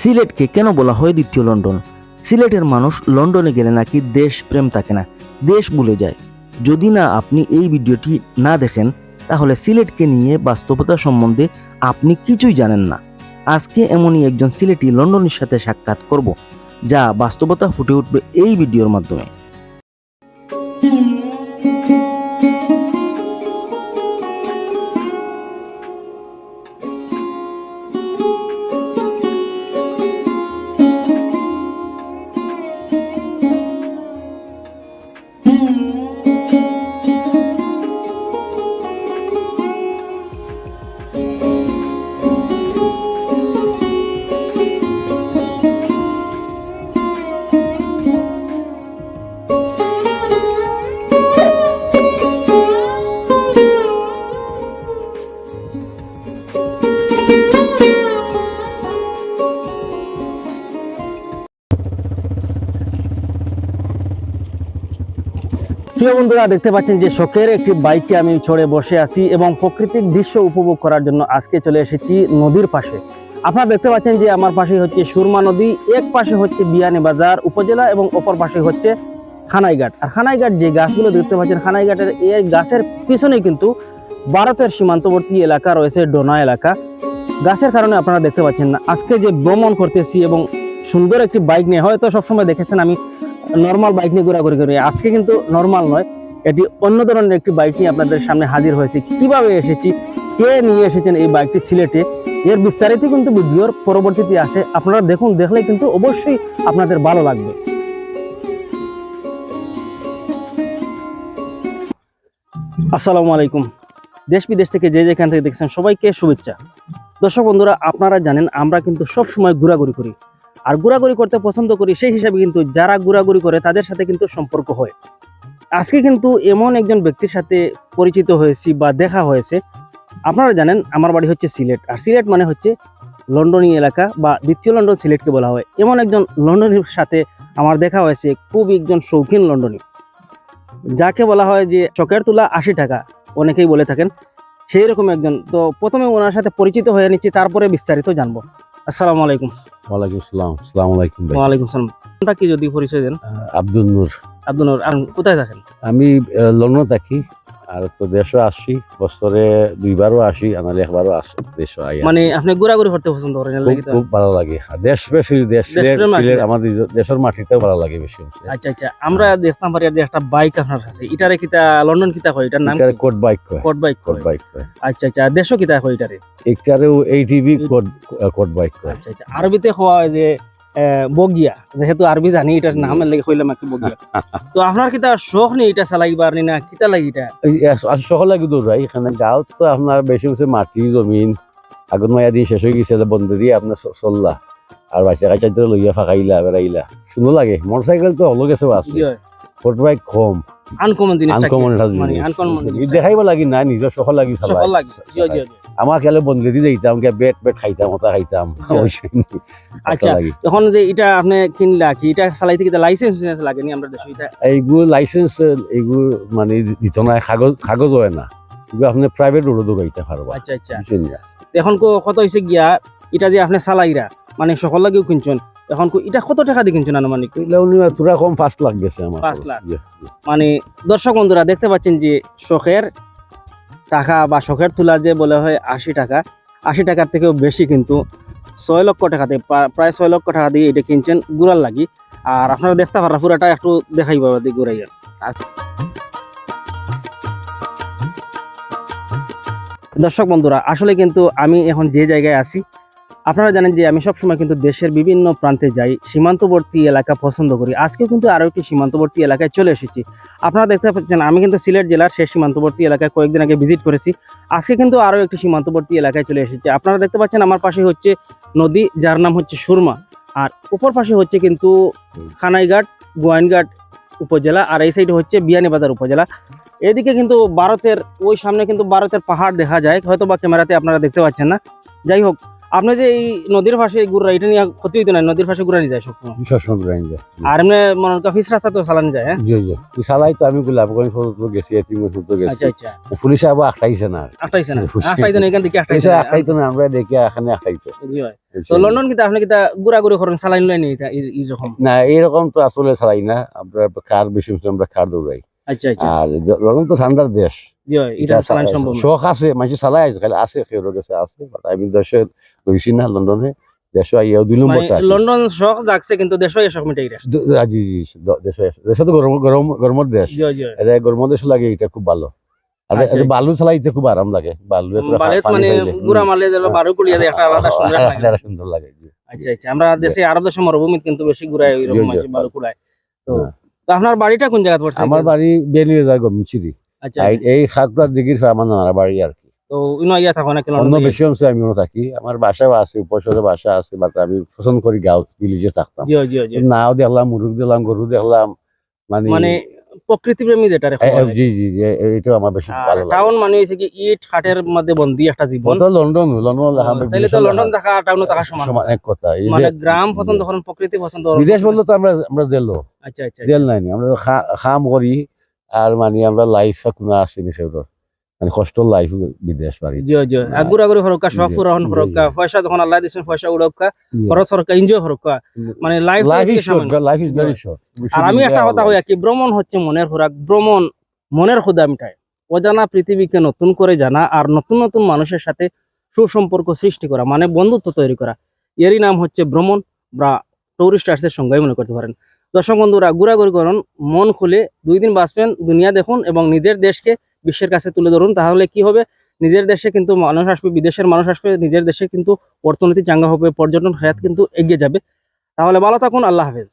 সিলেটকে কেন বলা হয় দ্বিতীয় লন্ডন? সিলেটের মানুষ লন্ডনে গেলে নাকি দেশ প্রেম থাকে না, দেশ ভুলে যায়। যদি না আপনি এই ভিডিওটি না দেখেন, তাহলে সিলেটকে নিয়ে বাস্তবতা সম্বন্ধে আপনি কিছুই জানেন না। আজকে এমনই একজন সিলেটি লন্ডনের সাথে সাক্ষাৎ করব, যা বাস্তবতা ফুটে উঠবে এই ভিডিওর মাধ্যমে। প্রিয় বন্ধুরা, দেখতে পাচ্ছেন যে শখের একটি বাইকে আমি চড়ে বসে আছি এবং প্রাকৃতিক দৃশ্য উপভোগ করার জন্য আজকে চলে এসেছি নদীর পাশে। আপনারা দেখতে পাচ্ছেন যে আমার পাশে হচ্ছে সুরমা নদী, এক পাশে হচ্ছে বিয়ানি বাজার উপজেলা এবং অপর পাশে হচ্ছে খানাইঘাট। আর খানাইঘাট যে গাছগুলো দেখতে পাচ্ছেন, খানাইঘাটের এই গাছের পিছনে কিন্তু ভারতের সীমান্তবর্তী এলাকা রয়েছে ডোনা এলাকা। গাছের কারণে আপনারা দেখতে পাচ্ছেন না, আজকে যে ভ্রমণ করতেছি এবং সুন্দর একটি বাইক নিয়ে, হয়তো সবসময় দেখেছেন আমি নর্মাল বাইক নিয়ে ঘোরাঘুরি করি। আজকে কিন্তু নর্মাল নয়, এটি অন্য ধরনের একটি বাইক নিয়ে আপনাদের সামনে হাজির হয়েছে। কীভাবে এসেছি, কে নিয়ে এসেছেন এই বাইকটি সিলেটে, এর বিস্তারিত কিন্তু ভিডিওর পরবর্তীতে আছে। আপনারা দেখুন, দেখলে কিন্তু অবশ্যই আপনাদের ভালো লাগবে। আসসালামু আলাইকুম। দেশ বিদেশ থেকে যে যেখান থেকে দেখছেন সবাইকে শুভেচ্ছা। দর্শক বন্ধুরা, আপনারা জানেন, আমরা কিন্তু সব সময় ঘোরাঘুরি করি। আর ঘোরাঘুরি করতে পছন্দ করি, সেই হিসাবে কিন্তু যারা ঘোরাঘুরি করে তাদের সাথে কিন্তু সম্পর্ক হয়। আজকে কিন্তু এমন একজন ব্যক্তির সাথে পরিচিত হয়েছি বা দেখা হয়েছে। আপনারা জানেন, আমার বাড়ি হচ্ছে সিলেট। আর সিলেট মানে হচ্ছে লন্ডনী এলাকা বা দ্বিতীয় লন্ডন সিলেটকে বলা হয়। এমন একজন লন্ডনের সাথে আমার দেখা হয়েছে, খুব একজন শৌখিন লন্ডনী। যাকে বলা হয় যে চকের তুলা আশি টাকা, অনেকেই বলে থাকেন। সেই রকম একজন। তো প্রথমে ওনার সাথে পরিচিত হয়ে নিচ্ছি, তারপরে বিস্তারিত জানব। আসসালামু আলাইকুম। ওয়ালাইকুম সালাম। আসসালামু আলাইকুম ভাই। ওয়ালাইকুম সালাম। নামটা কি যদি পরিচয় দেন? আব্দুল নূর। আব্দুল নূর আর কোথায় থাকেন? আমি লন্ডনে থাকি। আর তো দেশও আসি বছরে দুইবারও আসি আমার একবারও আসি দেশও আই মানে আপনি ঘোরাঘুরি করতে পছন্দ করেন খুব ভালো লাগে। দেশ বেশি দেশ আমাদের দেশের মাটিতেও ভালো লাগে বেশি আচ্ছা আচ্ছা আমরা দেখতাম পারি একটা বাইক আপনার কাছে। এটারে কিতা লন্ডন কিতা হয় এটার নাম? কোড বাইক কয়। কোট বাইক কোড বাইক কয়। আচ্ছা আচ্ছা দেশও কিতা হয় এটারে একটারেও এইটিভি কোড কোড বাইক কয়। আচ্ছা আচ্ছা আরবিতে হওয়া হয় যে বগিয়া যেহেতু আরবি জানি এটার নাম লাগে হইলাম বগিয়া। তো আপনার কিতা শখ নেই এটা চালাইবার নি না? কিতা লাগি এটা? শখ লাগি ভাই এখানে গাঁৱত তো আপনার বেশি হচ্ছে মাটি জমিন। আগুন মায়া দিন শেষ হয়ে গেছে যে বন্ধ দিয়ে আপনার চললা। আর বাচ্চা কাচ্চা লইয়া ফাঁকাইলা বেড়াইলা সুন্দর লাগে মোটর সাইকেল তো হলো গেছে আছে ফোর্ট বাইক কম। আনকমন জিনিস আনকমন মানে। আনকমন দেখাইব লাগি না নিজের শখ লাগি সফল চালাই লাগে জি জি। আমার খেলে বন্ধ দিয়ে যাইতাম কে বেট বেট খাইতাম ওটা খাইতাম। আচ্ছা। এখন যে এটা আপনি কিনলা কি এটা চালাইতে কিতা লাইসেন্স লাগেনি? আমরা দেশে এটা এইগুলো লাইসেন্স এইগুলো মানে দিত না কাগজ কাগজ হয় না। এগুলো আপনি প্রাইভেট রোডও দৌড়াইতে পারবা। আচ্ছা আচ্ছা। এখন কো- কত হয়েছে গিয়া এটা যে আপনি চালাইরা মানে সকল লাগেও কিনছেন। এখন এটা কত টাকা দিয়ে কিনছেন আনুমানিক তোরা কম পাঁচ লাখ গেছে আমার পাঁচ লাখ। জি, জি। মানে দর্শক বন্ধুরা দেখতে পাচ্ছেন যে শখের টাকা বা শখের তুলা যে বলে হয় আশি টাকা আশি টাকার থেকেও বেশি কিন্তু ছয় লক্ষ টাকাতে প্রা- প্রায় ছয় লক্ষ টাকা দিয়ে এটা কিনছেন গুড়ার লাগি আর আপনারা দেখতে পারা পুরাটা একটু দেখাই পাবে দিয়ে ঘুরাইয়া দর্শক বন্ধুরা আসলে কিন্তু আমি এখন যে জায়গায় আছি আপনারা জানেন যে আমি সবসময় কিন্তু দেশের বিভিন্ন প্রান্তে যাই, সীমান্তবর্তী এলাকা পছন্দ করি। আজকেও কিন্তু আরও একটি সীমান্তবর্তী এলাকায় চলে এসেছি। আপনারা দেখতে পাচ্ছেন, আমি কিন্তু সিলেট জেলার শেষ সীমান্তবর্তী এলাকায় কয়েকদিন আগে ভিজিট করেছি। আজকে কিন্তু আরও একটি সীমান্তবর্তী এলাকায় চলে এসেছি। আপনারা দেখতে পাচ্ছেন, আমার পাশে হচ্ছে নদী, যার নাম হচ্ছে সুরমা। আর উপর পাশে হচ্ছে কিন্তু খানাইঘাট, গোয়াইনঘাট উপজেলা, আর এই সাইডে হচ্ছে বিয়ানীবাজার উপজেলা। এদিকে কিন্তু ভারতের, ওই সামনে কিন্তু ভারতের পাহাড় দেখা যায় হয়তো বা ক্যামেরাতে আপনারা দেখতে পাচ্ছেন না। যাই হোক আপনি যে এই নদীর পাশে ঘুরা এটা নিয়ে ক্ষতি হইতো না নদীর পাশে ঘুরা নিয়ে যায় সবসময়? সবসময় ঘুরাই যায়। আর এমনি মনে করেন পিস রাস্তা তো চালানি যায় হ্যাঁ? জি জি। তুই সালাই তো আমি গোলাপ গঞ্জ ফটো গেছি এতিম ফটো গেছি। আচ্ছা আচ্ছা। পুলিশে আবার আটকাইছে না আটটাইছে না? খুশি। আটটাইতো না এখান থেকে আটটাইছে পুলিশে না। আমরা দেখি এখানে আটকাইতো। জি হয়। তো লন্ডন কিন্তু আপনি কিতা ঘুরে করেন চালানি লয় এটা- এই- এইরকম না এরকম তো আসলে চালাই না। আমরা কার বেশি আমরা কার দৌড়াই। আর লন্ডন তো ঠান্ডার দেশ। শখ আছে মানুষ চালাই আছে খালি আছে কেউ গেছে আছে but আমি দেশে রয়েছি না লন্ডনে দেশে আইয়াও দুই মানে নম্বরটা লন্ডন শখ জাগছে কিন্তু দেশ শখ জি জি দেশে দেশে তো গরম গরম গরমের দেশ। হয়, হয়। এটা গরমের দেশ লাগে এটা খুব ভালো। আর আচ্ছা, আচ্ছা। বালু চালাইতে খুব আরাম লাগে বালু মানে গুড়া মারলে যেন বারো কুড়িয়া একটা আলাদা সুন্দর লাগে। সুন্দর লাগে আচ্ছা আচ্ছা আমরা দেশে আরব দেশে মরুভূমিতে কিন্তু বেশি ঘুরাই জি, ওইরকম ভালো কুড়ায়। হ্যাঁ। তো আপনার বাড়িটা কোন জায়গায় পড়ছে? আমার বাড়ি যায় গমিচিরি আচ্ছা এই- খাগড়া দিঘির আমার নানার বাড়ি আর কি। তো ইনো ইয়া থাকো না কেন অন্য বেশি অংশে আমি ওখানে থাকি। আমার বাসাও আছে উপসরে বাসা আছে বাট আমি পছন্দ করি গাঁও ভিলেজে থাকতাম। জি জি জি। নাও দেখলাম মুরুখ দেখলাম গরু দেখলাম মানে মানে মানে প্রকৃতি যেটা রে এ- এ- জি জি জি এ- আমার বেশি ভালো লাগে। টাউন মানে হয়েছে কি ইট মধ্যে বন্দি একটা জীবন। লন্ডন লন্ডন তো লন্ডন দেখা টাউন থাকা সমান। সমান এক কথা। মানে গ্রাম পছন্দ করেন প্রকৃতি পছন্দ করেন। বিদেশ বললে তো আমরা আমরা জেলো আচ্ছা আচ্ছা জেল নাই আমরা খাম করি আর মানে আমরা লাইফ কোনো আসেনি সেগুলো মানে কষ্ট লাইফ বিদেশ বাড়ি। জি জি আগুর আগুর হরকা জি, পুরন হরকা পয়সা যখন আল্লাহ দিছেন পয়সা উড়কা খরচ হরকা এনজয় হরকা মানে life life is short life is very short আর আমি একটা কথা কি ভ্রমণ হচ্ছে মনের ভ্রমণ মনের মিটায়। অজানা পৃথিবীকে নতুন করে জানা আর নতুন নতুন মানুষের সাথে সুসম্পর্ক সৃষ্টি করা মানে বন্ধুত্ব তৈরি করা। এরই নাম হচ্ছে ভ্রমণ বা টুরিস্ট আর্টসের সঙ্গে মনে করতে পারেন। দর্শক বন্ধুরা ঘোরাঘুরি করুন মন খুলে দুই দিন বাঁচবেন দুনিয়া দেখুন এবং নিজের দেশকে বিশ্বের কাছে তুলে ধরুন, তাহলে কি হবে? নিজের দেশে কিন্তু মানুষ আসবে, বিদেশের মানুষ আসবে, নিজের দেশে কিন্তু অর্থনীতি চাঙ্গা হবে, পর্যটন হায়াত কিন্তু এগিয়ে যাবে। তাহলে ভালো থাকুন, আল্লাহ হাফেজ।